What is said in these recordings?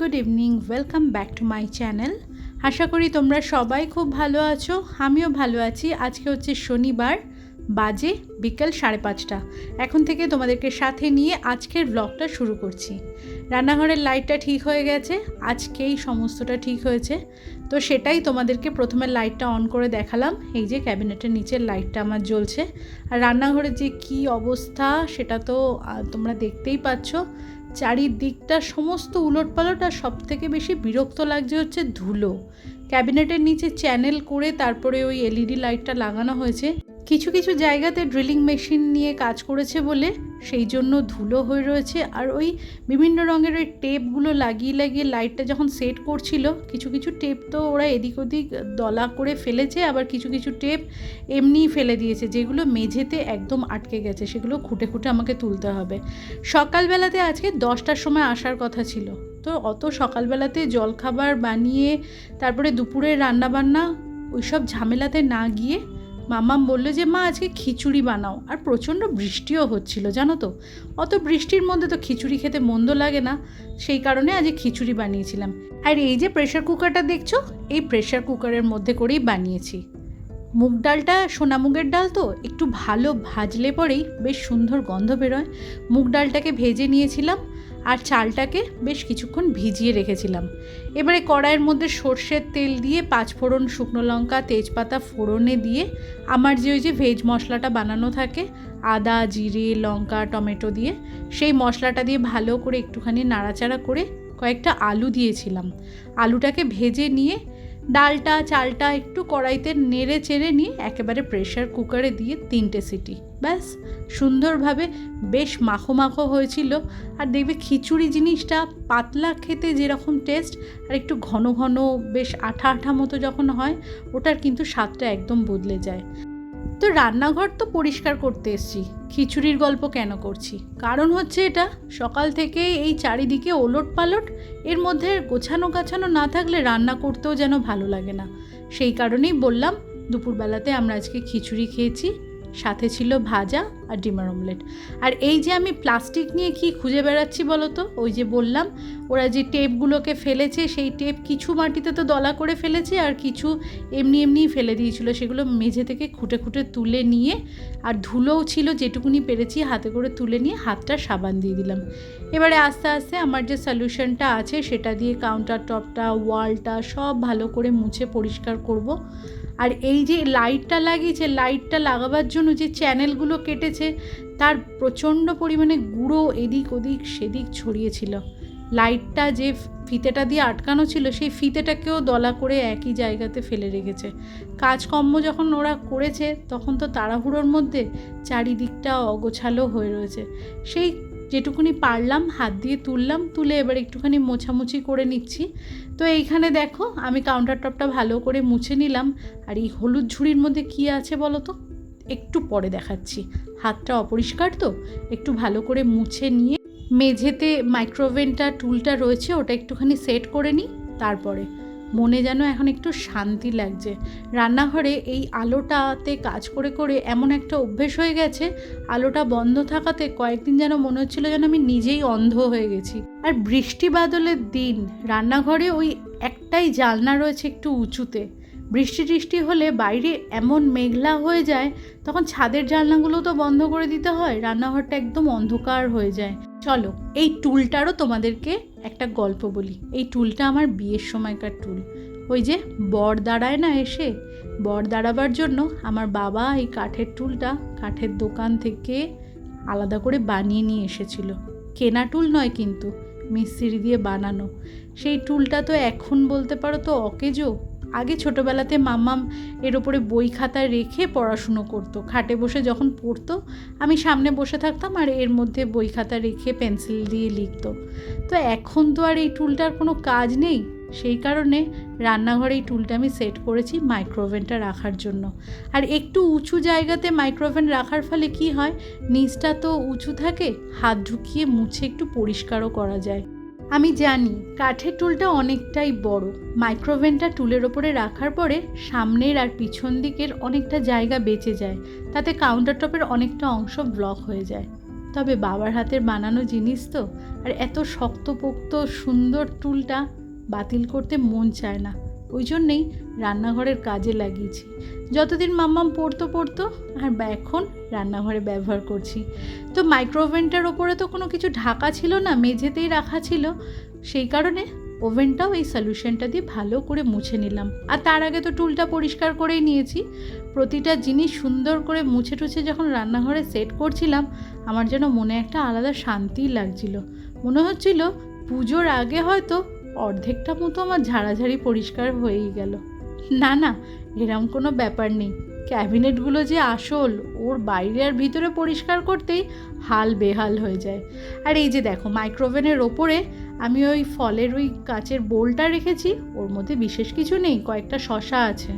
Good evening welcome back to my channel আশা করি তোমরা সবাই খুব ভালো আছো, আমিও ভালো আছি। আজকে হচ্ছে শনিবার, বাজে বিকেল সাড়ে পাঁচটা। এখন থেকে তোমাদেরকে সাথে নিয়ে আজকের ব্লগটা শুরু করছি। রান্নাঘরের লাইটটা ঠিক হয়ে গেছে, আজকেই সমস্তটা ঠিক হয়েছে। তো সেটাই তোমাদেরকে প্রথমে লাইটটা অন করে দেখালাম। এই যে ক্যাবিনেটের নিচের লাইটটা আমার জ্বলছে। আর রান্নাঘরের যে কি অবস্থা, সেটা তো তোমরা দেখতেই পাচ্ছ। চারিদিকটা সমস্ত উলটপালট আর সব থেকে বেশি বিরক্ত লাগছে হচ্ছে ধুলো। ক্যাবিনেটের নিচে চ্যানেল করে তারপরে ওই এলইডি লাইটটা লাগানো হয়েছে। কিছু কিছু জায়গাতে ড্রিলিং মেশিন নিয়ে কাজ করেছে বলে সেই জন্য ধুলো হয়ে রয়েছে আর ওই বিভিন্ন রঙের ওই টেপগুলো লাগিয়ে লাগিয়ে লাইটটা যখন সেট করছিল, কিছু কিছু টেপ তো ওরা এদিক ওদিক দলা করে ফেলেছে, আবার কিছু কিছু টেপ এমনিই ফেলে দিয়েছে, যেগুলো মেঝেতে একদম আটকে গেছে, সেগুলো খুঁটে খুঁটে আমাকে তুলতে হবে। সকালবেলাতে আজকে দশটার সময় আসার কথা ছিল। তো অত সকালবেলাতে জলখাবার বানিয়ে, তারপরে দুপুরে রান্নাবান্না, ওইসব ঝামেলাতে না গিয়ে মামাম বলল যে, মা, আজকে খিচুড়ি বানাও। আর প্রচণ্ড বৃষ্টিও হচ্ছিল, জানো তো? অত বৃষ্টির মধ্যে তো খিচুড়ি খেতে মন্দ লাগে না। সেই কারণে আজকে খিচুড়ি বানিয়েছিলাম। আর এই যে প্রেশার কুকারটা দেখছ, এই প্রেশার কুকারের মধ্যে করেই বানিয়েছি। মুগ ডালটা, সোনা মুগের ডাল তো, একটু ভালো ভাজলে পরেই বেশ সুন্দর গন্ধ বেরোয়। মুগ ডালটাকে ভেজে নিয়েছিলাম। আর চালটাকে বেশ কিছুক্ষণ ভিজিয়ে রেখেছিলাম। এবারে কড়াইয়ের মধ্যে সর্ষের তেল দিয়ে পাঁচফোড়ন শুকনো লঙ্কা, তেজপাতা ফোড়নে দিয়ে আমার যে ওই যে ভেজ মশলাটা বানানো থাকে, আদা, জিরে, লঙ্কা, টমেটো দিয়ে, সেই মশলাটা দিয়ে ভালো করে একটুখানি নাড়াচাড়া করে কয়েকটা আলু দিয়েছিলাম। আলুটাকে ভেজে নিয়ে ডালটা, চালটা একটু কড়াইতে নেড়ে চেড়ে নিয়ে একেবারে প্রেশার কুকারে দিয়ে তিনটে সিটি। ব্যাস, সুন্দরভাবে বেশ মাখো মাখো হয়েছিল। আর দেখবে খিচুড়ি জিনিসটা পাতলা খেতে যেরকম টেস্ট আর একটু ঘন ঘন, বেশ আঠা আঠা মতো যখন হয়, ওটার কিন্তু স্বাদটা একদম বদলে যায়। তো রান্নাঘর তো পরিষ্কার করতে এসছি। খিচুড়ির গল্প কেন করছি? কারণ হচ্ছে এটা, সকাল থেকে এই চারিদিকে ওলট পালট এর মধ্যে গোছানো গাছানো না থাকলে রান্না করতেও যেন ভালো লাগে না। সেই কারণেই বললাম, দুপুরবেলাতে আমরা আজকে খিচুড়ি খেয়েছি। সাথে ছিল ভাজা আর ডিমার অমলেট। আর এই যে আমি প্লাস্টিক নিয়ে কি খুঁজে বেড়াচ্ছি বলো তো ওই যে বললাম, ওরা যে টেপগুলোকে ফেলেছে, সেই টেপ কিছু মাটিতে তো দলা করে ফেলেছে আর কিছু এমনি এমনিই ফেলে দিয়েছিল। সেগুলো মেঝে থেকে খুঁটে খুঁটে তুলে নিয়ে আর ধুলোও ছিল যেটুকুনি পেরেছি হাতে করে তুলে নিয়ে হাতটা সাবান দিয়ে দিলাম। এবারে আস্তে আস্তে আমার যে সলিউশনটা আছে, সেটা দিয়ে কাউন্টার টপটা ওয়ালটা সব ভালো করে মুছে পরিষ্কার করব। আর এই যে লাইটটা লাগিয়েছে, লাইটটা লাগাবার জন্য যে চ্যানেলগুলো কেটেছে, তার প্রচণ্ড পরিমাণে গুঁড়ো এদিক ওদিক সেদিক ছড়িয়েছিল। লাইটটা যে ফিতেটা দিয়ে আটকানো ছিল, সেই ফিতেটাকেও দলা করে একই জায়গাতে ফেলে রেখেছে। কাজকর্ম যখন ওরা করেছে, তখন তো তাড়াহুড়োর মধ্যে চারিদিকটা অগোছালো হয়ে রয়েছে। সেই যেটুকুনি পারলাম, হাত দিয়ে তুললাম, তুলে এবার একটুখানি মোছামুছি করে নিচ্ছি। তো এইখানে দেখো, আমি কাউন্টার টপটা ভালো করে মুছে নিলাম। আর এই হলুদ ঝুড়ির মধ্যে কি আছে বলো তো? একটু পরে দেখাচ্ছি। হাতটা অপরিষ্কার তো, একটু ভালো করে মুছে নিয়ে মেঝেতে মাইক্রোওভেনটা টুলটা রয়েছে, ওটা একটুখানি সেট করে নিই, তারপরে মনে যেন এখন একটু শান্তি লাগছে। রান্নাঘরে এই আলোটাতে কাজ করে করে এমন একটা অভ্যেস হয়ে গেছে, আলোটা বন্ধ থাকাতে কয়েকদিন যেন মনে হচ্ছিল যেন আমি নিজেই অন্ধ হয়ে গেছি। আর বৃষ্টি বাদলের দিন, রান্নাঘরে ওই একটাই জালনা রয়েছে একটু উঁচুতে। বৃষ্টি টিষ্টি হলে বাইরে এমন মেঘলা হয়ে যায়, তখন ছাদের জানলাগুলো তো বন্ধ করে দিতে হয়, রান্নাঘরটা একদম অন্ধকার হয়ে যায়। চলো, এই টুলটারও তোমাদেরকে একটা গল্প বলি। এই টুলটা আমার বিয়ের সময়কার টুল। ওই যে বর দাঁড়ায় না এসে, বর দাঁড়াবার জন্য আমার বাবা এই কাঠের টুলটা কাঠের দোকান থেকে আলাদা করে বানিয়ে নিয়ে এসেছিল। কেনা টুল নয় কিন্তু, মিস্ত্রি দিয়ে বানানো। সেই টুলটা তো এখন বলতে পারো তো অকেজো। আগে ছোটোবেলাতে মাম্মাম এর ওপরে বই খাতা রেখে পড়াশুনো করতো। খাটে বসে যখন পড়তো, আমি সামনে বসে থাকতাম আর এর মধ্যে বই খাতা রেখে পেন্সিল দিয়ে লিখতো। তো এখন তো আর এই টুলটার কোনো কাজ নেই। সেই কারণে রান্নাঘরে এই টুলটা আমি সেট করেছি মাইক্রোওভেনটা রাখার জন্য। আর একটু উঁচু জায়গাতে মাইক্রোওভেন রাখার ফলে কি হয়, নিচটা তো উঁচু থাকে, হাত ঢুকিয়ে মুছে একটু পরিষ্কারও করা যায়। আমি জানি কাঠের টুলটা অনেকটাই বড়। মাইক্রোওভেনটা টুলের ওপরে রাখার পরে সামনের আর পিছন দিকের অনেকটা জায়গা বেঁচে যায়। তাতে কাউন্টার টপের অনেকটা অংশ ব্লক হয়ে যায়। তবে বাবার হাতের বানানো জিনিস তো, আর এত শক্তপোক্ত সুন্দর টুলটা বাতিল করতে মন চায় না। ওই জন্যেই রান্নাঘরের কাজে লাগিয়েছি। যতদিন মাম্মাম পড়তো পড়তো, আর এখন রান্নাঘরে ব্যবহার করছি। তো মাইক্রোওভেনটার ওপরে তো কোনো কিছু ঢাকা ছিল না, মেঝেতেই রাখা ছিল। সেই কারণে ওভেনটাও এই সলিউশনটা দিয়ে ভালো করে মুছে নিলাম। আর তার আগে তো টুলটা পরিষ্কার করেই নিয়েছি। প্রতিটা জিনিস সুন্দর করে মুছে টুছে যখন রান্নাঘরে সেট করছিলাম, আমার যেন মনে একটা আলাদা শান্তি লাগছিল। মনে হচ্ছিল পুজোর আগে হয়তো অর্ধেকটা মতো আমার ঝাড়াঝাড়ি পরিষ্কার হয়েই গেল। না না, এরম কোনো ব্যাপার নেই। ক্যাবিনেটগুলো যে আসল, ওর বাইরে আর ভিতরে পরিষ্কার করতেই হাল বেহাল হয়ে যায়। আর এই যে দেখো মাইক্রোওভেনের ওপরে আমি ওই ফলের ওই কাচের বোলটা রেখেছি, ওর মধ্যে বিশেষ কিছু নেই, কয়েকটা শশা আছে।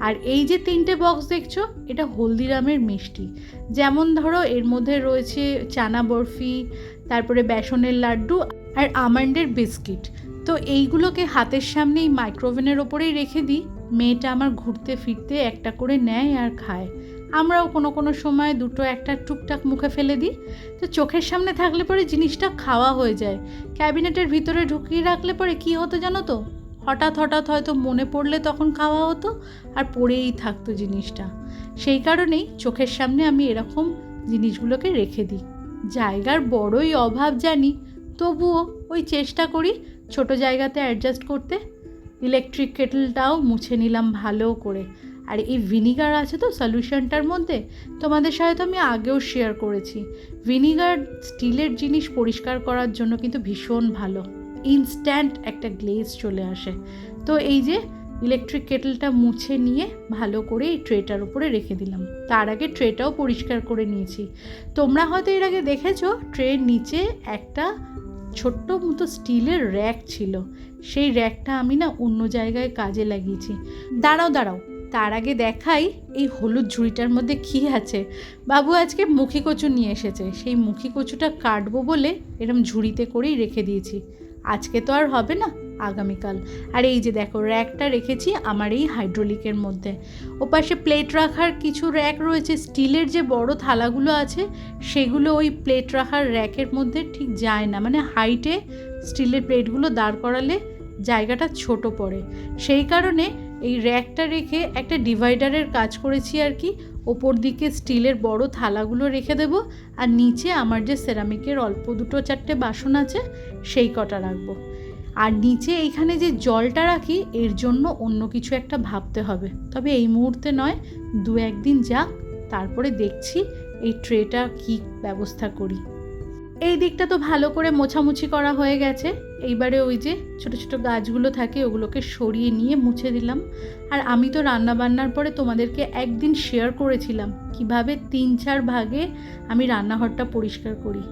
আর এই যে তিনটে বক্স দেখছ, এটা হলদিরামের মিষ্টি। যেমন ধরো, এর মধ্যে রয়েছে চানা বরফি তারপরে বেসনের লাড্ডু আর আমন্ডের বিস্কিট। তো এইগুলোকে হাতের সামনেই মাইক্রোওভেনের ওপরেই রেখে দিই। মেয়েটা আমার ঘুরতে ফিরতে একটা করে নেয় আর খায়। আমরাও কোনো কোনো সময় দুটো একটা টুকটাক মুখে ফেলে দিই। তো চোখের সামনে থাকলে পরে জিনিসটা খাওয়া হয়ে যায়। ক্যাবিনেটের ভিতরে ঢুকিয়ে রাখলে পরে কী হতো জানো তো? হঠাৎ হঠাৎ হয়তো মনে পড়লে তখন খাওয়া হতো আর পড়েই থাকতো জিনিসটা। সেই কারণেই চোখের সামনে আমি এরকম জিনিসগুলোকে রেখে দিই। জায়গার বড়ই অভাব জানি। তবুও ওই চেষ্টা করি ছোট জায়গাতে অ্যাডজাস্ট করতে ইলেকট্রিক কেটলটাও মুছে নিলাম ভালো করে। আর এই ভিনিগার আছে তো সলিউশনটার মধ্যে, তোমাদের সাথে তো আমি আগেও শেয়ার করেছি। ভিনিগার স্টিলের জিনিস পরিষ্কার করার জন্য কিন্তু ভীষণ ভালো। ইনস্ট্যান্ট একটা গ্লেজ চলে আসে। তো এই যে ইলেকট্রিক কেটলটা মুছে নিয়ে ভালো করে এই ট্রেটার উপরে রেখে দিলাম। তার আগে ট্রেটাও পরিষ্কার করে নিয়েছি। তোমরা হয়তো এর আগে দেখেছ ট্রের নিচে একটা ছোট্ট মতো স্টিলের র্যাক ছিল। সেই র্যাকটা আমি না অন্য জায়গায় কাজে লাগিয়েছি। দাঁড়াও দাঁড়াও। তার আগে দেখাই এই হলুদ ঝুড়িটার মধ্যে কী আছে। বাবু আজকে মুখি কচু নিয়ে এসেছে। সেই মুখি কচুটা কাটবো বলে এরম ঝুড়িতে করেই রেখে দিয়েছি। আজকে তো আর হবে না। আগামীকাল। আর এই যে দেখো, র্যাকটা রেখেছি আমার এই হাইড্রোলিকের মধ্যে। ওপাশে প্লেট রাখার কিছু র্যাক রয়েছে, স্টিলের যে বড় থালাগুলো আছে, সেগুলো ওই প্লেট রাখার র্যাকের মধ্যে ঠিক যায় না। মানে হাইটে স্টিলের প্লেটগুলো দাঁড় করালে জায়গাটা ছোট পড়ে। সেই কারণে এই র্যাকটা রেখে একটা ডিভাইডারের কাজ করেছি আর কি। ওপর দিকে স্টিলের বড় থালাগুলো রেখে দেব, আর নিচে আমার যে সেরামিকের অল্প দুটো চারটে বাসন আছে, সেই কটা রাখব। আর নিচে এইখানে যে জলটা রাখি, এর জন্য অন্য কিছু একটা ভাবতে হবে। তবে এই মুহূর্তে নয়, দু একদিন যাক, তারপরে দেখছি এই ট্রেটা কী ব্যবস্থা করি। এই দিকটা তো ভালো করে মোছামুছি করা হয়ে গেছে। এইবারে ওই যে ছোট ছোট গাছগুলো থাকে, ওগুলোকে সরিয়ে নিয়ে মুছে দিলাম। আর আমি তো রান্না বান্নার পরে তোমাদেরকে একদিন শেয়ার করেছিলাম, কীভাবে তিন চার ভাগে আমি রান্নাঘরটা পরিষ্কার করি।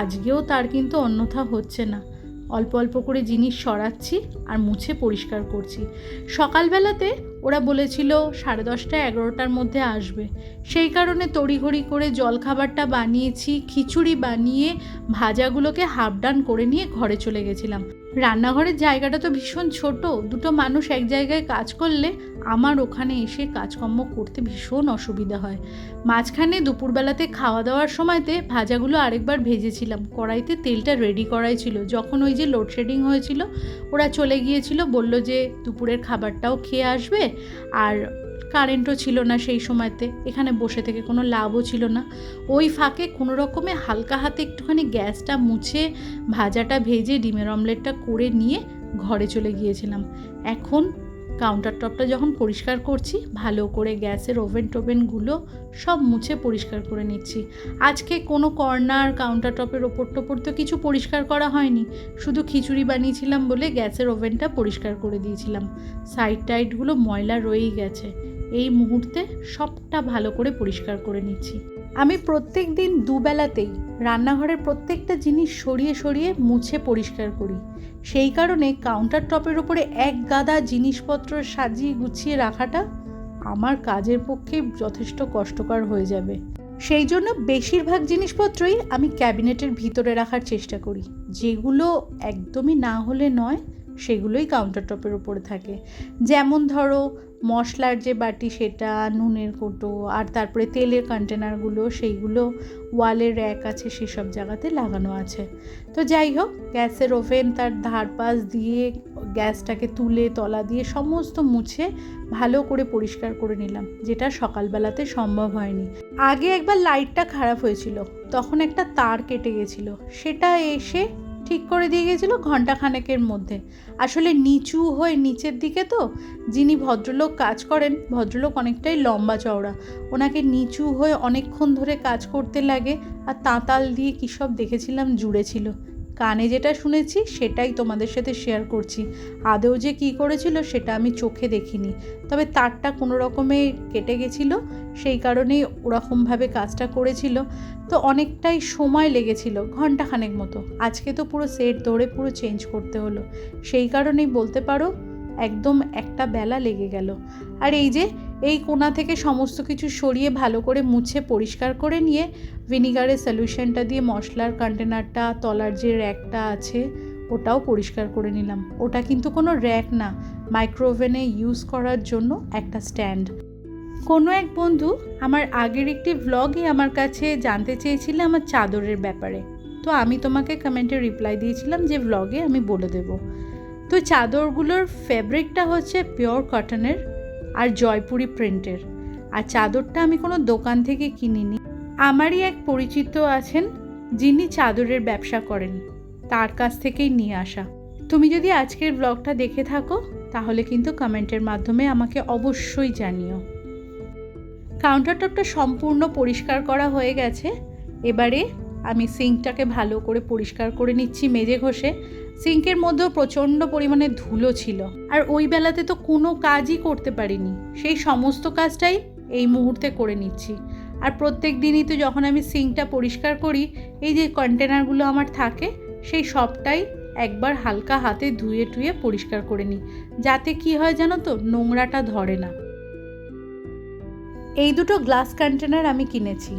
আজকেও তার কিন্তু অন্যথা হচ্ছে না। অল্প অল্প করে জিনিস সরাচ্ছি আর মুছে পরিষ্কার করছি। সকালবেলাতে ওরা বলেছিল সাড়ে দশটা এগারোটার মধ্যে আসবে। সেই কারণে তড়িঘড়ি করে জলখাবারটা বানিয়েছি, খিচুড়ি বানিয়ে ভাজাগুলোকে হাফ ডান করে নিয়ে ঘরে চলে গেছিলাম। রান্নাঘরের জায়গাটা তো ভীষণ ছোট, দুটো মানুষ এক জায়গায় কাজ করলে আমার ওখানে এসে কাজকর্ম করতে ভীষণ অসুবিধা হয়। মাঝখানে দুপুরবেলাতে খাওয়া দাওয়ার সময়তে ভাজাগুলো আরেকবার ভেজেছিলাম। কড়াইতে তেলটা রেডি করাই ছিল। যখন ওই যে লোডশেডিং হয়েছিল, ওরা চলে গিয়েছিল, বলল যে দুপুরের খাবারটাও খেয়ে আসবে, আর কারেন্টও ছিল না সেই সময়তে। এখানে বসে থেকে কোনো লাভও ছিল না। ওই ফাঁকে কোনো রকমে হালকা হাতে একটুখানি গ্যাসটা মুছে ভাজাটা ভেজে ডিমের অমলেটটা করে নিয়ে ঘরে চলে গিয়েছিলাম। এখন কাউন্টার টপটা যখন পরিষ্কার করছি, ভালো করে গ্যাসের ওভেন টোভেনগুলো সব মুছে পরিষ্কার করে নিচ্ছি। আজকে কোনো কর্নার কাউন্টার টপের ওপর টোপর তো কিছু পরিষ্কার করা হয়নি। শুধু খিচুড়ি বানিয়েছিলাম বলে গ্যাসের ওভেনটা পরিষ্কার করে দিয়েছিলাম। সাইড টাইডগুলো ময়লা রয়েই গেছে। এই মুহূর্তে সবটা ভালো করে পরিষ্কার করে নিচ্ছি। আমি প্রত্যেক দিন দুবেলাতেই রান্নাঘরের প্রত্যেকটা জিনিস সরিয়ে সরিয়ে মুছে পরিষ্কার করি। সেই কারণে কাউন্টার টপের ওপরে এক গাদা জিনিসপত্র সাজিয়ে গুছিয়ে রাখাটা আমার কাজের পক্ষে যথেষ্ট কষ্টকর হয়ে যাবে। সেই জন্য বেশিরভাগ জিনিসপত্রই আমি ক্যাবিনেটের ভিতরে রাখার চেষ্টা করি, যেগুলো একদমই না হলে নয় সেগুলোই কাউন্টার টপের উপরে থাকে। যেমন ধরো, মশলার যে বাটি সেটা, নুনের কোটো, আর তারপরে তেলের কন্টেনারগুলো সেইগুলো ওয়ালের র্যাক আছে, সেসব জায়গাতে লাগানো আছে। তো যাই হোক, গ্যাসের ওভেন তার ধারপাশ দিয়ে, গ্যাসটাকে তুলে, তলা দিয়ে সমস্ত মুছে ভালো করে পরিষ্কার করে নিলাম, যেটা সকালবেলাতে সম্ভব হয়নি। আগে একবার লাইটটা খারাপ হয়েছিল, তখন একটা তার কেটে গেছিল, সেটা এসে ঠিক করে দিয়ে গেছিল ঘণ্টাখানেকের মধ্যে। আসলে নিচু হয়ে নিচের দিকে তো যিনি ভদ্রলোক কাজ করেন, ভদ্রলোক অনেকটাই লম্বা চওড়া। ওনাকে নিচু হয়ে অনেকক্ষণ ধরে কাজ করতে লাগে আর তাঁতাল দিয়ে কী সব দেখেছিলাম জুড়ে ছিল। কানে যেটা শুনেছি, সেটাই তোমাদের সাথে শেয়ার করছি। আদেও যে কি করেছিল, সেটা আমি চোখে দেখিনি। তবে তারটা কোনো রকমে কেটে গেছিল, সেই কারণেই ওরকমভাবে কাজটা করেছিল। তো অনেকটাই সময় লেগেছিল, ঘন্টাখানেক মতো। আজকে তো পুরো সেট ধরে পুরো চেঞ্জ করতে হলো। সেই কারণেই বলতে পারো একদম একটা বেলা লেগে গেল। আর এই যে, এই কোণা থেকে সমস্ত কিছু সরিয়ে ভালো করে মুছে পরিষ্কার করে নিয়ে ভিনিগারের সলিউশনটা দিয়ে মশলার কন্টেনারটা তলার যে র্যাকটা আছে, ওটাও পরিষ্কার করে নিলাম। ওটা কিন্তু কোনো র্যাক না মাইক্রোওভেনে ইউজ করার জন্য একটা স্ট্যান্ড কোনো এক বন্ধু আমার আগের একটি ভ্লগে আমার কাছে জানতে চেয়েছিল আমার চাদরের ব্যাপারে। তো আমি তোমাকে কমেন্টে রিপ্লাই দিয়েছিলাম যে ভ্লগে আমি বলে দেব। তো চাদরগুলোর ফেব্রিকটা হচ্ছে পিওর কটনের আর জয়পুরি প্রিন্টের। আর চাদরটা আমি কোনো দোকান থেকে কিনিনি। আমারই এক পরিচিত আছেন যিনি চাদরের ব্যবসা করেন, তার কাছ থেকেই নিয়ে আসা। তুমি যদি আজকের ব্লগটা দেখে থাকো, তাহলে কিন্তু কমেন্টের মাধ্যমে আমাকে অবশ্যই জানিও। কাউন্টার টপটা সম্পূর্ণ পরিষ্কার করা হয়ে গেছে। এবারে আমি সিঙ্কটাকে ভালো করে পরিষ্কার করে নিচ্ছি মেজে ঘষে। সিঙ্কের মধ্যেও প্রচণ্ড পরিমাণে ধুলো ছিল। আর ওই বেলাতে তো কোনো কাজই করতে পারিনি। সেই সমস্ত কাজটাই এই মুহূর্তে করে নিচ্ছি। আর প্রত্যেক দিনই তো যখন আমি সিঙ্কটা পরিষ্কার করি, এই যে কন্টেনারগুলো আমার থাকে, সেই সবটাই একবার হালকা হাতে ধুয়ে টুয়ে পরিষ্কার করে নিই। যাতে কি হয় জানো তো, নোংরাটা ধরে না। এই দুটো গ্লাস কন্টেনার আমি কিনেছি।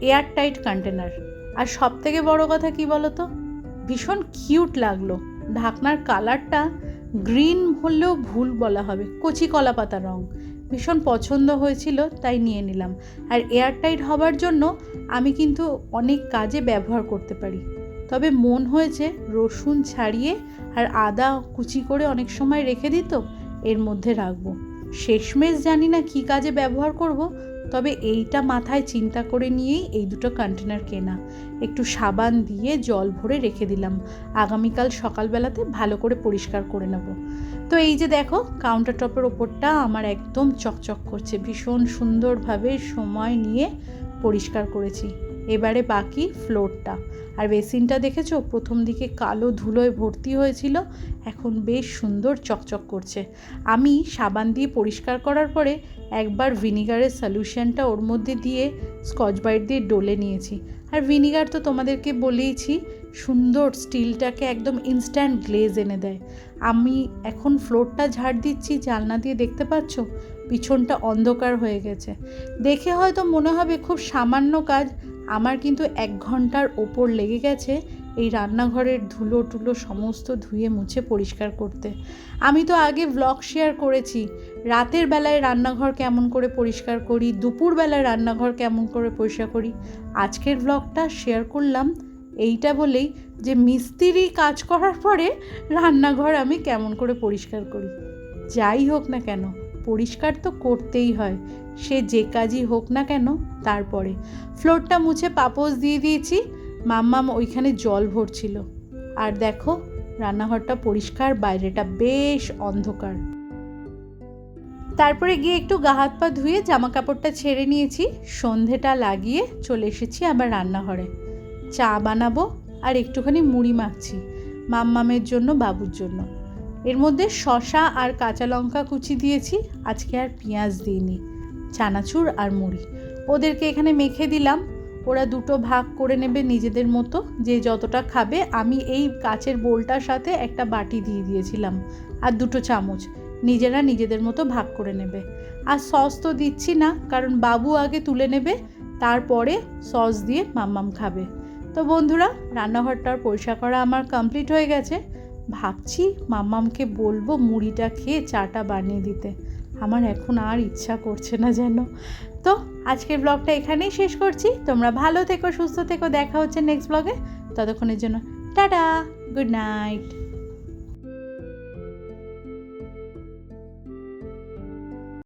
Air tight container. আর সব থেকে বড় কথা কি বলো তো ভীষণ কিউট লাগল। ঢাকনার কালারটা গ্রিন হলেও ভুল বলা হবে। কচি কলা পাতা রঙ ভীষণ পছন্দ হয়েছিল, তাই নিয়ে নিলাম। আর এয়ারটাইট হবার জন্য আমি কিন্তু অনেক কাজে ব্যবহার করতে পারি। তবে মন হয়েছে রসুন ছাড়িয়ে আর আদা কুচি করে অনেক সময় রেখে দিত এর মধ্যে রাখব। শেষমেশ জানি না কী কাজে ব্যবহার করব তবে এইটা মাথায় চিন্তা করে নিয়েই এই দুটো কন্টেনার কেনা। একটু সাবান দিয়ে জল ভরে রেখে দিলাম। আগামীকাল সকালবেলাতে ভালো করে পরিষ্কার করে নেব। তো এই যে দেখো কাউন্টার টপের ওপরটা আমার একদম চকচক করছে। ভীষণ সুন্দরভাবে সময় নিয়ে পরিষ্কার করেছি। এবারে বাকি ফ্লোরটা আর বেসিনটা দেখেছ? প্রথম দিকে কালো ধুলোয় ভর্তি হয়েছিল। এখন বেশ সুন্দর চকচক করছে। আমি সাবান দিয়ে পরিষ্কার করার পরে একবার ভিনিগারের সলিউশনটা ওর মধ্যে দিয়ে স্কচ ব্রাইট দিয়ে ডলে নিয়েছি। আর ভিনিগার তো তোমাদেরকে বলেইছি, সুন্দর স্টিলটাকে একদম ইনস্ট্যান্ট গ্লেজ এনে দেয়। আমি এখন ফ্লোরটা ঝাড় দিচ্ছি জানলা দিয়ে দেখতে পাচ্ছ? পিছনটা অন্ধকার হয়ে গেছে। দেখে হয়তো মনে হবে খুব সামান্য কাজ, আমার কিন্তু এক ঘণ্টার ওপর লেগে গেছে এই রান্নাঘরের ধুলো টুলো সমস্ত ধুয়ে মুছে পরিষ্কার করতে। আমি তো আগে ব্লগ শেয়ার করেছি। রাতের বেলায় রান্নাঘর কেমন করে পরিষ্কার করি, দুপুর বেলায় রান্নাঘর কেমন করে পরিষ্কার করি, আজকের ব্লগটা শেয়ার করলাম এইটা বলেই যে মিস্ত্রি কাজ করার পরে রান্নাঘর আমি কেমন করে পরিষ্কার করি। যাই হোক না কেন, পরিষ্কার তো করতেই হয়, সে যে কাজই হোক না কেন, তারপরে। ফ্লোরটা মুছে পাপোস দিয়ে দিয়েছি মাম্মাম ওইখানে জল ভরছিল। আর দেখো, রান্নাঘরটা পরিষ্কার, বাইরেটা বেশ অন্ধকার। তারপরে গিয়ে একটু গা হাত পা ধুয়ে জামা কাপড়টা ছেড়ে নিয়েছি, সন্ধেটা লাগিয়ে চলে এসেছি আবার রান্নাঘরে। চা বানাবো আর একটুখানি মুড়ি মাখছি, মাম্মামের জন্য, বাবুর জন্য। এর মধ্যে শশা আর কাঁচা লঙ্কা কুচি দিয়েছি, আজকে আর পেঁয়াজ দিইনি, চানাচুর আর মুড়ি। ওদেরকে এখানে মেখে দিলাম ওরা দুটো ভাগ করে নেবে নিজেদের মতো, যে যতটা খাবে। আমি এই কাচের বোলটার সাথে একটা বাটি দিয়ে দিয়েছিলাম, আর দুটো চামচ। নিজেরা নিজেদের মতো ভাগ করে নেবে। আর সস তো দিচ্ছি না, কারণ বাবু আগে তুলে নেবে, তারপরে সস দিয়ে মাম্মাম খাবে। তো বন্ধুরা রান্নাঘরটার পরিষ্কার করা আমার কমপ্লিট হয়ে গেছে। ভাবছি মাম্মামকে বলব মুড়িটা খেয়ে চাটা বানিয়ে দিতে। আমার এখন আর ইচ্ছা করছে না যেন। তো আজকের ব্লগটা এখানেই শেষ করছি। তোমরা ভালো থেকো, সুস্থ থেকো। দেখা হচ্ছে নেক্সট ব্লগে ততক্ষণের জন্য, টাটা গুড নাইট